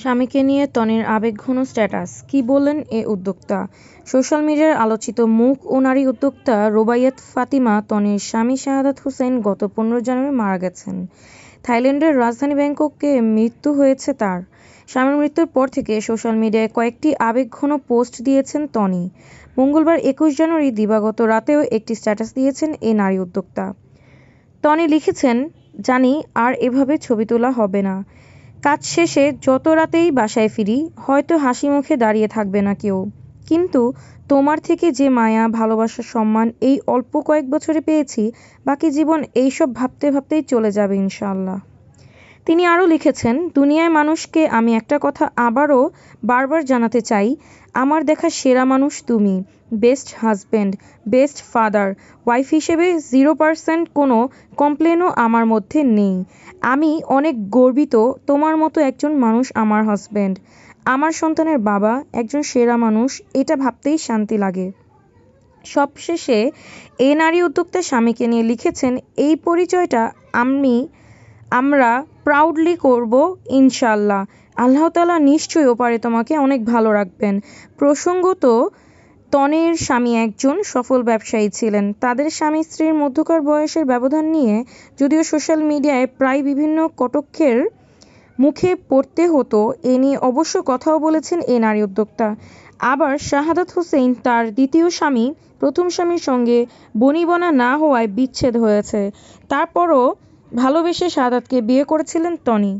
স্বামীকে নিয়ে তনির আবেগঘন স্ট্যাটাস কী বললেন এ উদ্যোক্তা? সোশ্যাল মিডিয়ার আলোচিত মুখ ও নারী উদ্যোক্তা রোবাইয়াত ফাতিমা তনির স্বামী শাহাদাত হোসেন গত পনেরো জানুয়ারি মারা গেছেন। থাইল্যান্ডের রাজধানী ব্যাংককে মৃত্যু হয়েছে তার। স্বামীর মৃত্যুর পর থেকে সোশ্যাল মিডিয়ায় কয়েকটি আবেগঘন পোস্ট দিয়েছেন তনি। মঙ্গলবার একুশ জানুয়ারি দিবাগত রাতেও একটি স্ট্যাটাস দিয়েছেন এই নারী উদ্যোক্তা। টনি লিখেছেন, জানি আর এভাবে ছবি তোলা হবে না। কাজ শেষে যত রাতেই বাসায় ফিরি, হয়তো হাসি মুখে দাঁড়িয়ে থাকবে না কেউ। কিন্তু তোমার থেকে যে মায়া ভালোবাসার সম্মান এই অল্প কয়েক বছরে পেয়েছি, বাকি জীবন এইসব ভাবতে ভাবতেই চলে যাবে ইনশাল্লাহ তিনি আরও লিখেছেন, দুনিয়ায় মানুষকে আমি একটা কথা আবারও বারবার জানাতে চাই, আমার দেখা সেরা মানুষ তুমি best husband best father wife হিসেবে জিরো পার্সেন্ট কোনো কমপ্লেনও আমার মধ্যে নেই। আমি অনেক গর্বিত, তোমার মতো একজন মানুষ আমার হাজব্যান্ড আমার সন্তানের বাবা একজন সেরা মানুষ, এটা ভাবতেই শান্তি লাগে। সবশেষে, এ নারী উদ্যোক্তা স্বামীকে নিয়ে লিখেছেন, এই পরিচয়টা আমি, আমরা প্রাউডলি করব ইনশাল্লাহ আল্লাহ তালা নিশ্চয়ই ওপারে তোমাকে অনেক ভালো রাখবেন। প্রসঙ্গত, তনের স্বামী একজন সফল ব্যবসায়ী ছিলেন। তাদের স্বামী স্ত্রীর মধ্যকার বয়সের ব্যবধান নিয়ে যদিও সোশ্যাল মিডিয়ায় প্রায় বিভিন্ন কটক্ষের মুখে পড়তে হতো, এ নিয়ে অবশ্য কথাও বলেছেন এ নারী উদ্যোক্তা। আবার শাহাদাত হোসেন তার দ্বিতীয় স্বামী, প্রথম স্বামীর সঙ্গে বনিবনা না হওয়ায় বিচ্ছেদ হয়েছে। তারপরও ভালোবেসে সাদাতকে বিয়ে করেছিলেন টনি।